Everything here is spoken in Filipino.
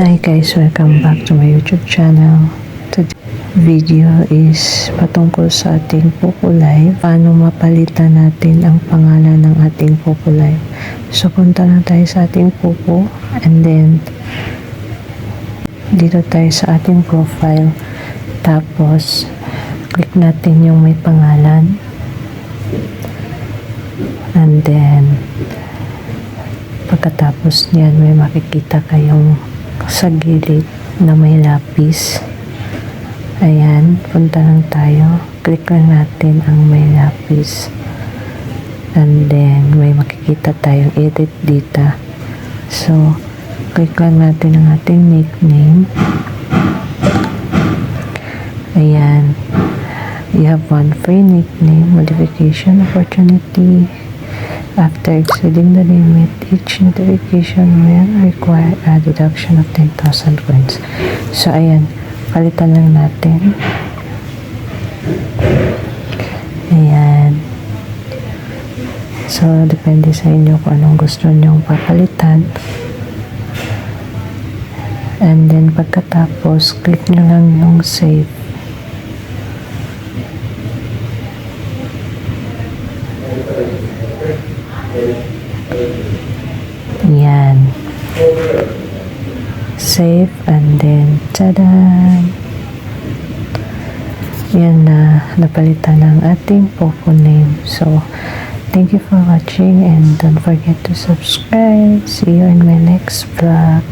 Hi guys, welcome back to my YouTube channel. Today's video is patungkol sa ating Pukulay. Paano mapalitan natin ang pangalan ng ating Pukulay. So punta na tayo sa ating Pupo and then dito tayo sa ating profile. Tapos click natin yung may pangalan. And then pagkatapos niyan may makikita kayong sa gilid na may lapis. Ayan, punta lang tayo. Click lang natin ang may lapis. And then, may makikita tayong edit data. So, click lang natin ang ating nickname. Ayan. You have one free nickname modification opportunity. After exceeding the limit, each notification will require a deduction of 10,000 coins. So, ayan. Palitan lang natin. Ayan. So, depende sa inyo kung anong gusto nyong papalitan. And then, pagkatapos, click nyo lang yung save. Yan. Save and then, tada! Yan na, napalitan ng ating Poco name. So, thank you for watching and don't forget to subscribe. See you in my next vlog.